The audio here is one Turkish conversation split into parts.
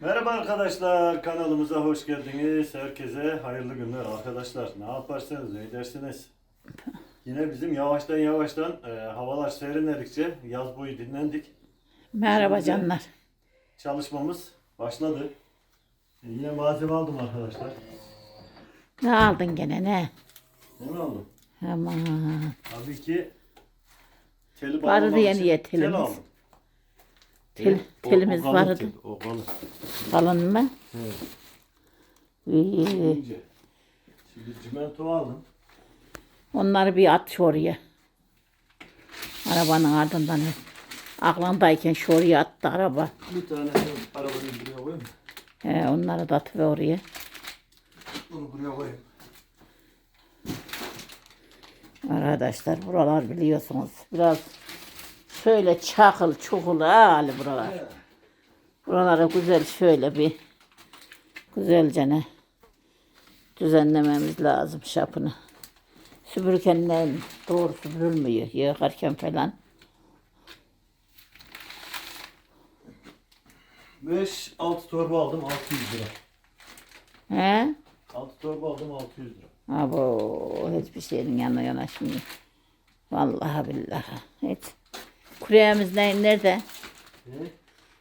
Merhaba arkadaşlar, kanalımıza hoş geldiniz. Herkese hayırlı günler arkadaşlar. Ne yaparsanız, ne edersiniz. Yine bizim yavaştan yavaştan e, havalar serinledikçe yaz boyu dinlendik. Merhaba Şimdi- canlar. Çalışmamız başladı. E, yine malzeme aldım arkadaşlar. Ne aldın gene ne? Ne mi aldım? Aman. Tabii ki teli Vardı bağlamak ya için tel aldım. Tel, O- o telimiz kalın vardı. tel, O kalın. Kalın mı? Evet. İyi. İnce. Şimdi cimento aldım. Onları bir at şuraya. Arabanın ardından. Aklındayken şuraya attı araba. Bir tane arabanın buraya koyayım. He, onları da atıver oraya. Bunu buraya koyayım. Arkadaşlar buralar biliyorsunuz biraz şöyle çakıl çukul hali buralar. Buraları güzel şöyle bir güzelce ne düzenlememiz lazım şapını. Süpürürken ne doğru süpürülmüyor yıkarken falan. 5 6 torba aldım 600 lira. He? 6 torba aldım 600 lira. Abo hiçbir şeyin yanına yanaşmıyor. Vallahi billahi. Hiç. Kuryemiz ne, nerede? Ne?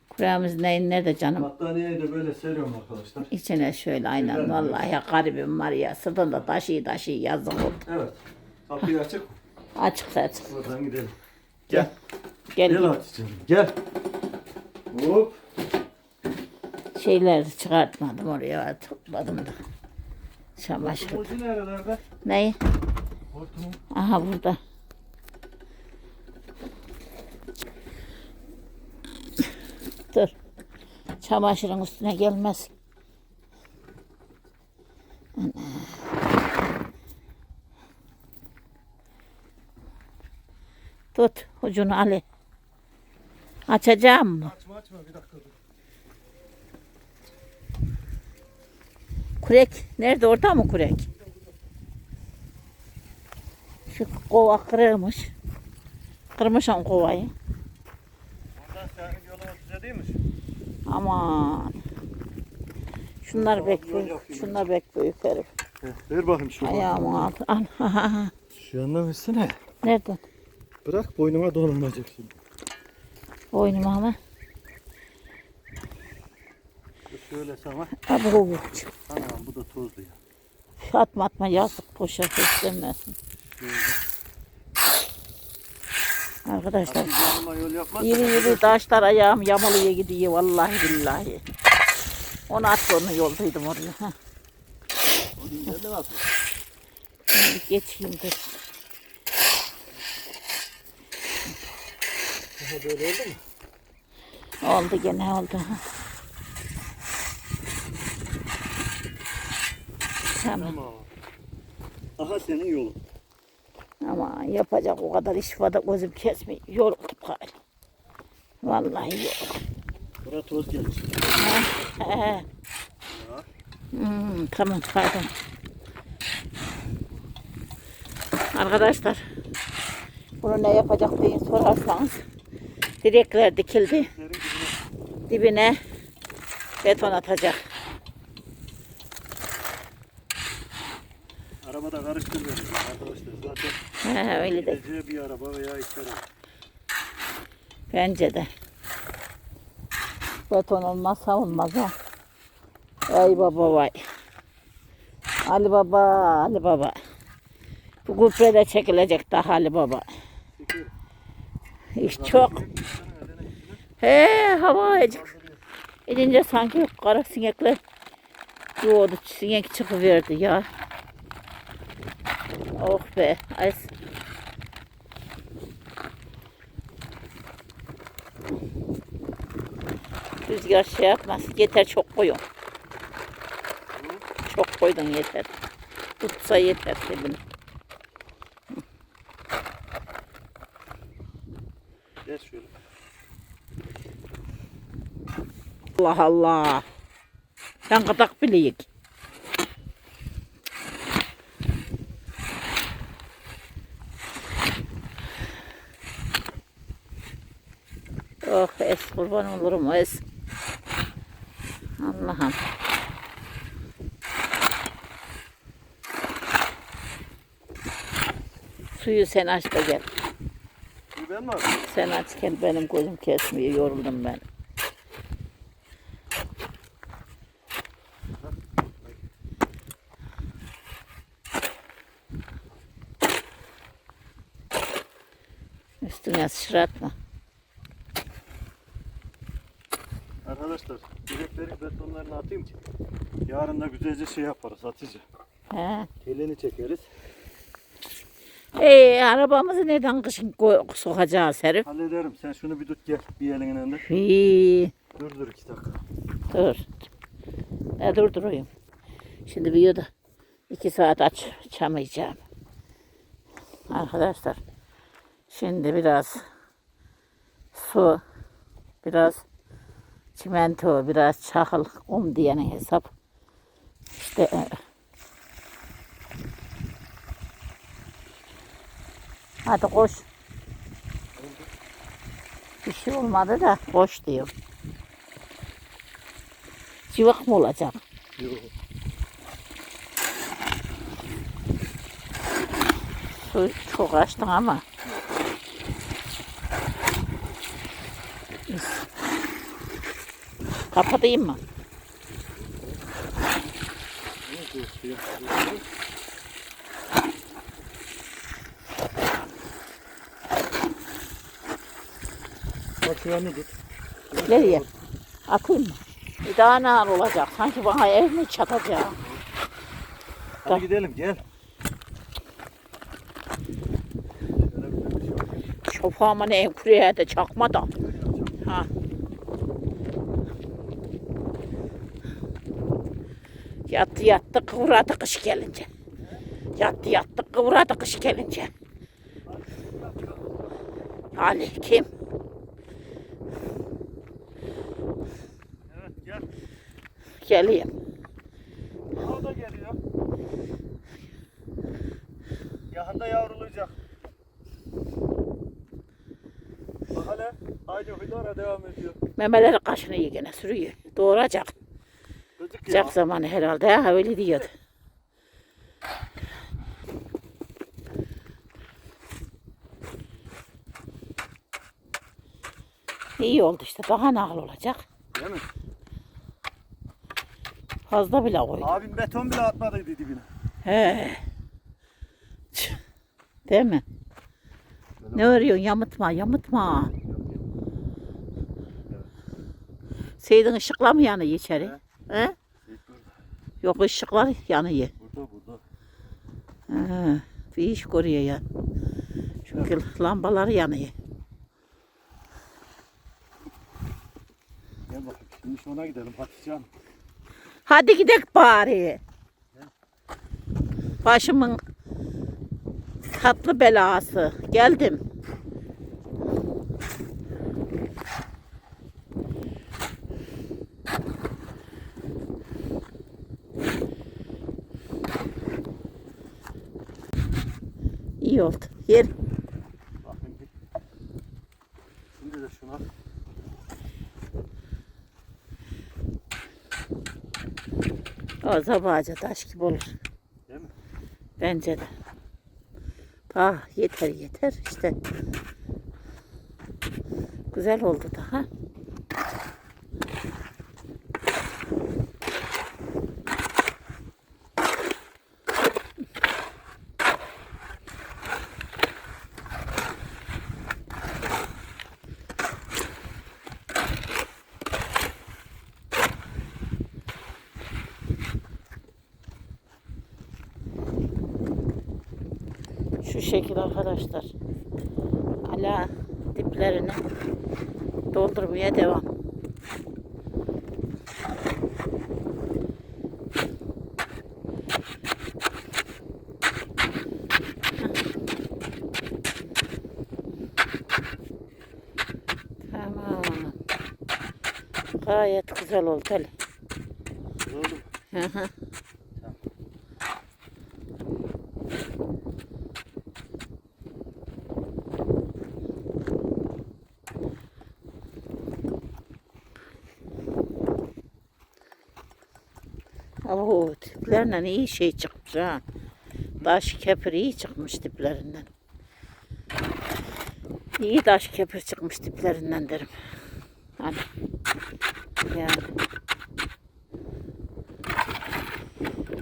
Kuryemiz ne, nerede canım? Battaniyeyi de böyle seriyorum arkadaşlar. İçine şöyle aynen Güzel, vallahi ya garibim var ya sırtında taşı taşı yazık oldu. Evet. Kapıyı açık. Açık açık. Buradan gidelim. Gel. Gel, Gel Hatice'm. Gel. Hop. şeyleri çıkartmadım oraya topladım da. Çamaşır. Hortumun nerelerde? Ne? Hortumum. Aha burada. Dur. Çamaşırın üstüne gelmez. Ana. Tut ucunu Ali. Açacağım mı? Açma açma bir dakika dur. Kurek. Nerede? Orada mı kurek? Şu kova kırılmış. Kırmışım kovayı. Buradan senin yolun size değilmiş. Aman. Şunlar bek büyük. Şunlar bek büyük herif. Ver bakayım şu. Ayağımın altı. Al. Şu yanına versene. Nereden? Bırak boynuma dolanmayacak şimdi. Boynuma ama. Şöyle sana. Abo. Anam bu da tozlu ya. Atma atma yazık poşet istemesin. Şöyle. Arkadaşlar. Yürü yürü taşlar ayağım yamalıya gidiyor vallahi billahi. Onu at onu yoldaydım oraya. Şimdi geçeyim dur. Böyle oldu mu? Oldu gene oldu. Tamam. Aha senin yolun. Ama yapacak o kadar iş var da gözüm kesmiyor. Yoruldum galiba. Vallahi yoruldum. Bura toz gelir. Hmm, tamam pardon. Arkadaşlar bunu ne yapacak diye sorarsanız direkler dikildi. Dibine beton atacak. Arabada karıştırmıyoruz arkadaşlar. Zaten He, öyle de bir araba veya iki araba. bence de. Beton olmazsa olmaz ha. Ay baba vay. Ali baba, Ali baba. Bu gübre de çekilecek daha Ali baba. İş çok. He hava acık. Edince sanki kara sinekler doğdu. Sinek çıkıverdi ya. Oh be. Ay. Rüzgar şey yapmaz. Yeter çok koyun. Çok koydun yeter. Tutsa yeter dedim. Şöyle. Allah Allah. Ben katak bileyik. Oh es kurban olurum es. Allah'ım. Suyu sen aç da gel. Ben mi? Sen açken benim gözüm kesmiyor. Yoruldum ben. Üstüne sıçratma. Arkadaşlar direkleri betonlarını atayım ki yarın da güzelce şey yaparız Hatice. He. Kelini çekeriz. Ee, arabamızı neden kışın koy- sokacağız herif? Hallederim. Sen şunu bir tut gel bir elinin önünde. Hii, Dur dur iki dakika. dur. Ne durdurayım? Şimdi videoda iki saat aç, açamayacağım. Arkadaşlar. Şimdi biraz su, biraz çimento, biraz çakıl, kum diyenin hesap. İşte e, Hadi koş. Bir şey olmadı da koş diyor. Cıvık mı olacak? Yok. Su çok açtın ama. Kapatayım mı? Bak şu yanını tut. Nereye? Atayım mı? Bir daha ne ağır olacak? Sanki bana ev mi çatacak? Hadi gidelim gel. Şofağıma ne ev kuruya da çakma da. Ha. Yattı yattı kıvradı kış gelince. Yattı yattı kıvradı kış gelince. Ali kim? Evet gel. Geleyim. O da geliyor. Yakında yavrulayacak. Bak hele. Haydi hıdara devam ediyor. Memeleri kaşınıyor gene sürüyor. Doğuracak. Gıcık ya. Cak zamanı herhalde ha öyle diyordu. İyi oldu işte. Daha nakıl olacak. Değil mi? Fazla bile koy. Abim beton bile atmadıydı dibine. He. Değil mi? Ne örüyorsun? Yamıtma, yamıtma. Seydin ışıkla mı yanıyor içeri? He? Yok ışıklar yanıyor. Burada burada. He. Bir iş görüyor ya. Çünkü lambalar yanıyor. Gel bakayım. Şimdi şuna gidelim Hatice Hanım. Hadi gidelim bari. Başımın tatlı belası. Geldim. İyi oldu. Yer. Şimdi de şuna. O zabaca taş gibi olur. Değil mi? Bence de. Ah yeter yeter işte. Güzel oldu daha. Şu şekil arkadaşlar. Hala diplerini doldurmaya devam. Tamam. Gayet güzel oldu. Ali. Oldu mu? Hı hı. Oo, tiplerinden iyi şey çıkmış ha. Taş kepir iyi çıkmış tiplerinden. İyi taş kepir çıkmış tiplerinden derim. Hani. Yani.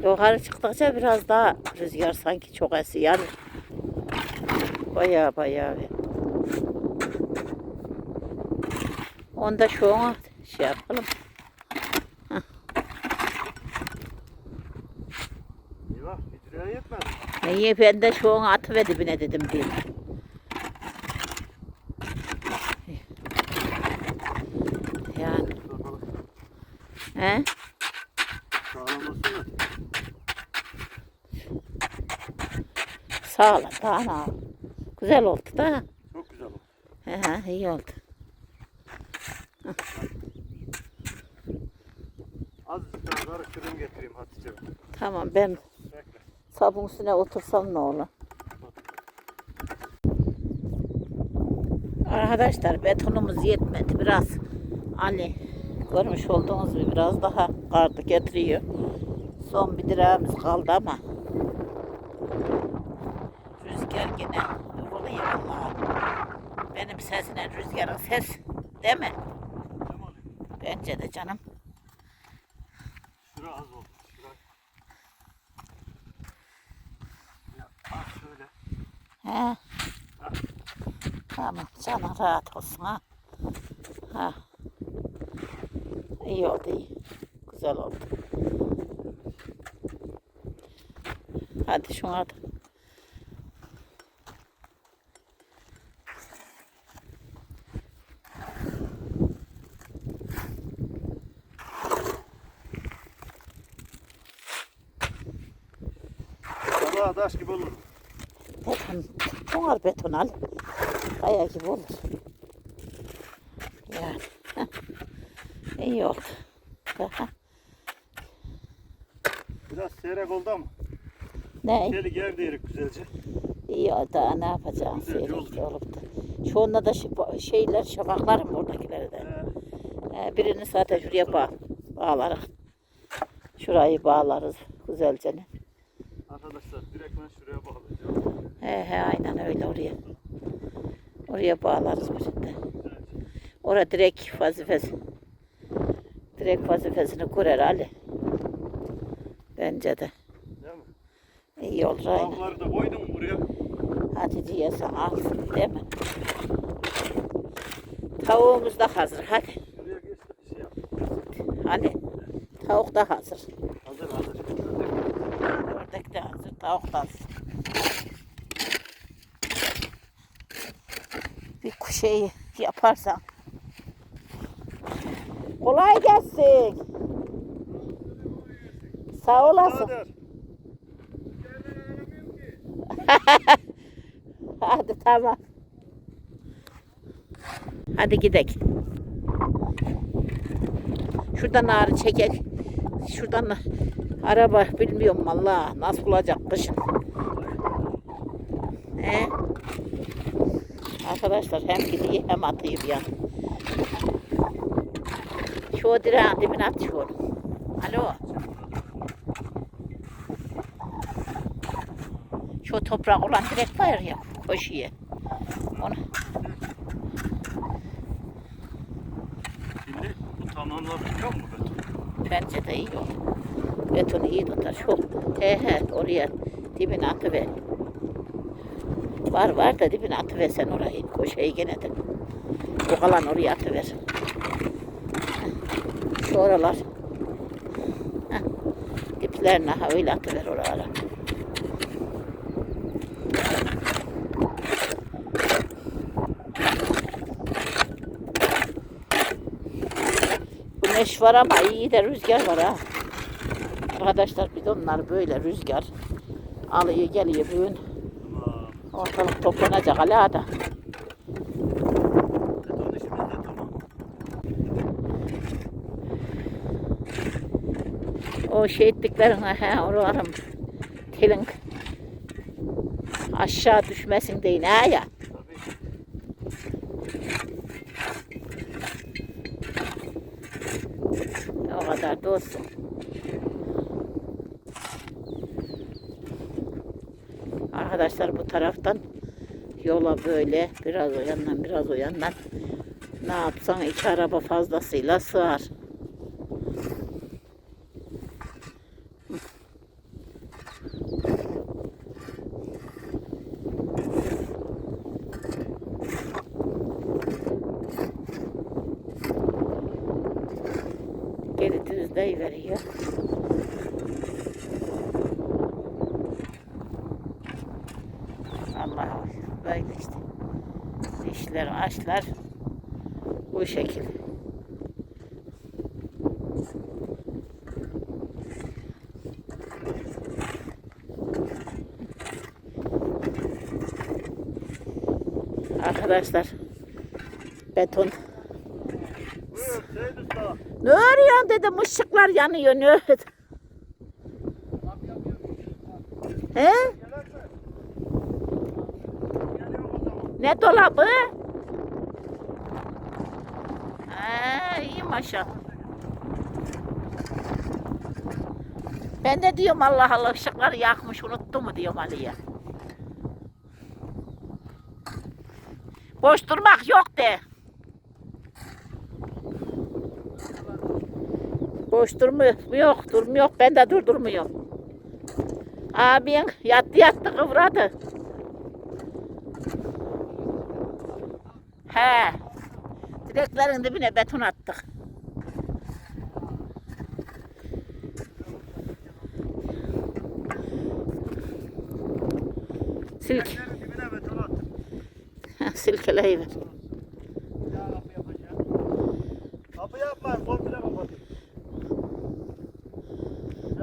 Yukarı çıktıkça biraz daha rüzgar sanki çok esiyor. Bayağı. bir. Onda şu an şey yapalım. İyi ben de şu an atıver dibine dedim diye. Yani. He? Sağ ol. Yap- Güzel oldu da. Çok güzel oldu. He, he, iyi oldu. Azıcık daha karıştırayım getireyim Hatice. Tamam ben. Sabun üstüne otursam ne olur? Arkadaşlar betonumuz yetmedi biraz. Ali görmüş olduğunuz gibi biraz daha kardı getiriyor. Son bir direğimiz kaldı ama rüzgar yine vuruyor vallahi. Benim sesine rüzgarın ses değil mi? Bence de canım. Şura az oldu. Şura. Ya az şöyle. He. Tamam canın rahat olsun ha. Ha. İyi oldu iyi. Güzel oldu. Hadi şuna da. Sabaha taş gibi olur. Konar beton al. Kaya gibi olur. Yani. İyi oldu. Biraz seyrek oldu ama. Ne? Geri geri değerik güzelce. İyi. Daha ne yapacağım? Yoldu. olup da. Şu anda da şeyler, şafaklarım buradakileri de. Ee, Ee, birini zaten şuraya bağ, bağlarız. Şurayı bağlarız güzelce. arkadaşlar direktmen şuraya bağlayacağım. He he aynen öyle oraya. Oraya bağlarız birinde. Orada direkt vazifesi. Direkt vazifesini kurar Ali. Bence de. Değil mi? İyi olur aynen. Tavukları da koydum buraya. Hadi diyorsan al değil mi? Tavuğumuz da hazır hadi. Şey. Hani tavuk da hazır. Hazır hazır. Ördek de hazır, tavuk da hazır. Bir şey yaparsan. Kolay gelsin. Sağ olasın. Hadi tamam. Hadi gidelim. Şuradan ağrı çekek. Şuradan da- araba bilmiyorum valla nasıl olacak kışın. He? Arkadaşlar hem gidiyor hem atıyor ya. Şu direğin dibine atıyorum. Alo. Şu toprak olan direk var ya koşuyor. Onu Şimdi bu tamamlanıyor mu beton? bence de iyi olur. Beton iyi tutar. Şu he he oraya dibine atıver. Var var da dibine atıver sen orayı. Koşayı gene de. O kalan oraya atıver. Şu oralar. Heh. Diplerine ha öyle atıver oralara. Güneş var ama iyi de rüzgar var ha. Arkadaşlar bidonlar böyle rüzgar alıyor geliyor bugün. Ortalık toplanacak hala da. O şey ettiklerine he oralarım telin aşağı düşmesin deyin ha ya. O kadar da. Arkadaşlar bu taraftan yola böyle biraz o yandan biraz o yandan ne yapsan iki araba fazlasıyla sığar. Geri düzleyi Allah böyle işte. Dişler, açlar bu şekil. Arkadaşlar beton ne örüyorsun dedim ışıklar yanıyor ne? He? Ne dolabı? Ha, iyi maşallah. Ben de diyorum Allah Allah ışıkları yakmış unuttu mu diyorum Ali'ye. Boş durmak yok de. Boş durmuyor yok durmuyor ben de durdurmuyorum. Abin yattı yattı kıvradı. He. Direklerin dibine beton attık. Silk. Silkeleyiver.